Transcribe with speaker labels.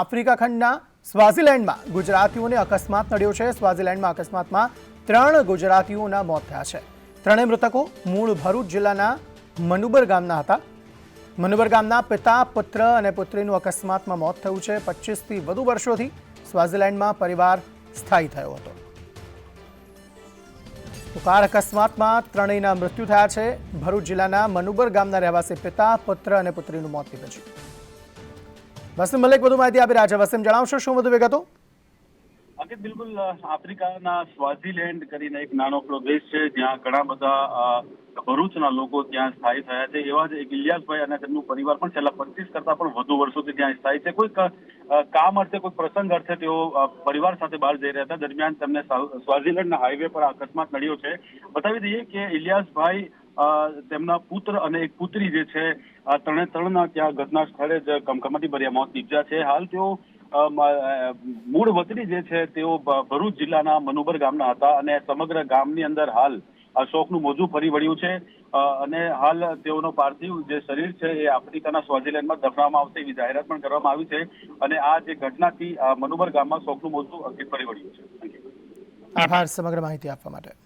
Speaker 1: Africa ખંડના સ્વાઝીલેન્ડમાં ગુજરાતીઓને અકસ્માત નડ્યો છે. સ્વાઝીલેન્ડમાં અકસ્માતમાં ત્રણ ગુજરાતીઓના મોત થયા છે. ત્રણેય મૃતકો મૂળ ભરૂચ જિલ્લાના મનુબર ગામના હતા. મનુબર ગામના પિતા, પુત્ર અને પુત્રીનું અકસ્માતમાં મોત થયું છે. પચીસથી વધુ વર્ષોથી સ્વાઝીલેન્ડમાં પરિવાર સ્થાયી થયો હતો. તો કાર અકસ્માતમાં ત્રણેયના મૃત્યુ થયા છે. ભરૂચ જિલ્લાના મનુબર ગામના રહેવાસી પિતા, પુત્ર અને પુત્રીનું મોત નીપજ્યું. વસીમ મલિક, વધુ માહિતી આપી રહ્યા છે. વસીમ જણાવશો શું વધુ વિગતો?
Speaker 2: અંકિત બિલકુલ આફ્રિકાના સ્વાઝીલેન્ડ કરીને એક નાનો દેશ છે, જ્યાં ઘણા બધા ભરૂચના લોકો ત્યાં સ્થાયી થયા છે. એવા જ ઇલિયાસભાઈ અને તેમનું પરિવાર પણ છેલ્લા પચીસ કરતા પણ વધુ વર્ષોથી ત્યાં સ્થાયી છે. કોઈક કામ અર્થે કોઈ પ્રસંગ અર્થે તેઓ પરિવાર સાથે બહાર જઈ રહ્યા હતા. દરમિયાન તેમને સ્વાઝીલેન્ડના હાઈવે પર અકસ્માત નડ્યો છે. બતાવી દઈએ કે ઇલિયાસભાઈ તેમના પુત્ર અને એક પુત્રી જે છે, આ ત્રણે ત્રણના ત્યાં ઘટના સ્થળે જ કમકમાટી ભર્યા. મોત નીપજ્યા છે. હાલ તેઓ મૂળ વતની જે છે, તેઓ ભરૂચ જિલ્લાના મનુબર ગામના હતા અને સમગ્ર ગામની અંદર હાલ શોકનું મોજું ફરી વળ્યું છે. અને હાલ તેઓનો પાર્થિવ જે શરીર છે એ આફ્રિકાના સ્વાઝીલેન્ડમાં દફનાવવામાં આવશે એવી જાહેરાત પણ કરવામાં આવી છે અને આ જે ઘટનાથી મનુબર ગામમાં શોકનું મોજું ફરી વળ્યું છે.
Speaker 1: આભાર. સમગ્ર માહિતી આપવા માટે.